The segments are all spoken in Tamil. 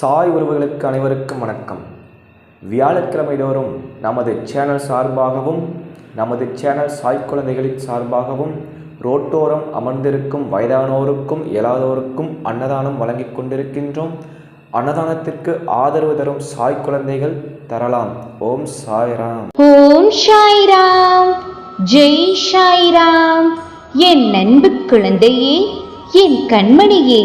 சாய் உறவுகளுக்கு அனைவருக்கும் வணக்கம். வியாழக்கிழமை தோறும் நமது சேனல் சார்பாகவும் நமது சேனல் சாய் குழந்தைகளின் சார்பாகவும் ரோட்டோரம் அமர்ந்திருக்கும் வயதானோருக்கும் இயலாதோருக்கும் அன்னதானம் வழங்கிக் கொண்டிருக்கின்றோம். அன்னதானத்திற்கு ஆதரவு தரும் சாய் குழந்தைகள் தரலாம். ஓம் சாய்ராம் ஓம் சாய்ராம் ஜெய் சாய்ராம் என் அன்பு குழந்தையே என் கண்மணியே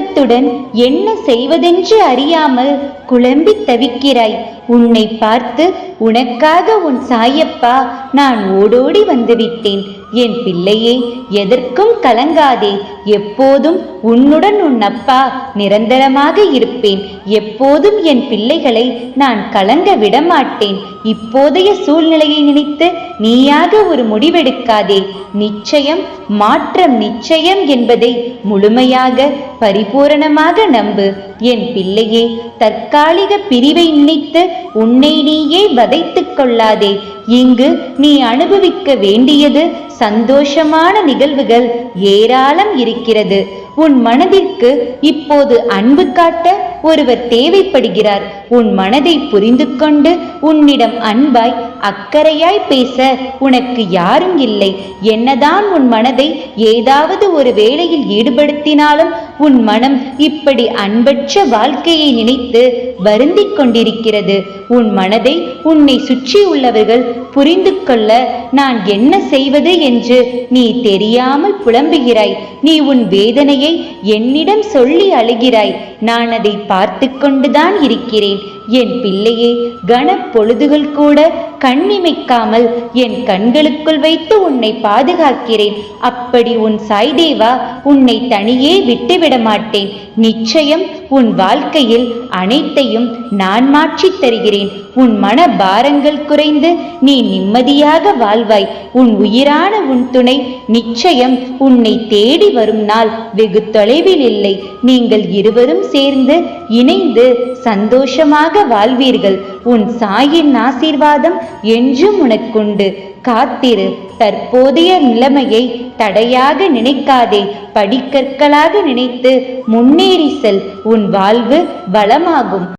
கலக்கத்துடன் என்ன செய்வதென்று அறியாமல் குழம்பி தவிக்கிறாய். உன்னை பார்த்து உனக்காக உன் சாயப்பா நான் ஓடோடி வந்துவிட்டேன். என் பிள்ளையே எதற்கும் கலங்காதே. எப்போதும் உன்னுடன் உன் அப்பா நிரந்தரமாக இருப்பேன். எப்போதும் என் பிள்ளைகளை நான் கலங்க விடமாட்டேன். இப்போதைய சூழ்நிலையை நினைத்து நீயாக ஒரு முடிவெடுக்காதே. நிச்சயம் மாற்றம் நிச்சயம் என்பதை முழுமையாக பரி பரிபூரணமாக நம்பு. என் பிள்ளையே தற்காலிக பிரிவை நினைத்து உன்னை நீயே வதைத்துக் கொள்ளாதே. இங்கு நீ அனுபவிக்க வேண்டியது சந்தோஷமான நிகழ்வுகள் ஏராளம் இருக்கிறது. உன் மனதிற்கு இப்போது அன்பு காட்ட ஒருவர் தேவைப்படுகிறார். உன் மனதை புரிந்து கொண்டு உன்னிடம் அன்பாய் அக்கறையாய் பேச உனக்கு யாரும் இல்லை. என்னதான் உன் மனதை ஏதாவது ஒரு வேளையில் ஈடுபடுத்தினாலும் உன் மனம் இப்படி அன்பற்ற வாழ்க்கையை நினைத்து வருந்திக் கொண்டிருக்கிறது. உன் மனதை உன்னை சுற்றி உள்ளவர்கள் புரிந்து கொள்ள நான் என்ன செய்வது என்று நீ தெரியாமல் புலம்புகிறாய். நீ உன் வேதனையை என்னிடம் சொல்லி அழுகிறாய். நான் அதை பார்த்து கொண்டுதான் இருக்கிறேன். என் பிள்ளையே கனப்பொழுதுகள் கூட கண்ணிமைக்காமல் என் கண்களுக்குள் வைத்து உன்னை பாதுகாக்கிறேன். அப்படி உன் சாய்தேவா உன்னை தனியே விட்டுவிட மாட்டேன் நிச்சயம் உன் வாழ்க்கையில் அனைத்தையும் நான் மாற்றித் தருகிறேன். உன் மன பாரங்கள் குறைந்து நீ நிம்மதியாக வாழ்வாய். உன் உயிரான உன் துணை நிச்சயம் உன்னை தேடி வரும் நாள். வெகு தொலைவில் இல்லை. நீங்கள் இருவரும் சேர்ந்து இணைந்து சந்தோஷமாக வாழ்வீர்கள். உன் சாயின் ஆசீர்வாதம் என்றும் உனக்குண்டு. காத்திரு. தற்போதைய நிலைமையை தடையாக நினைக்காதே. படிக்கற்களாக நினைத்து முன்னேறி செல். உன் வாழ்வு வளமாகும்.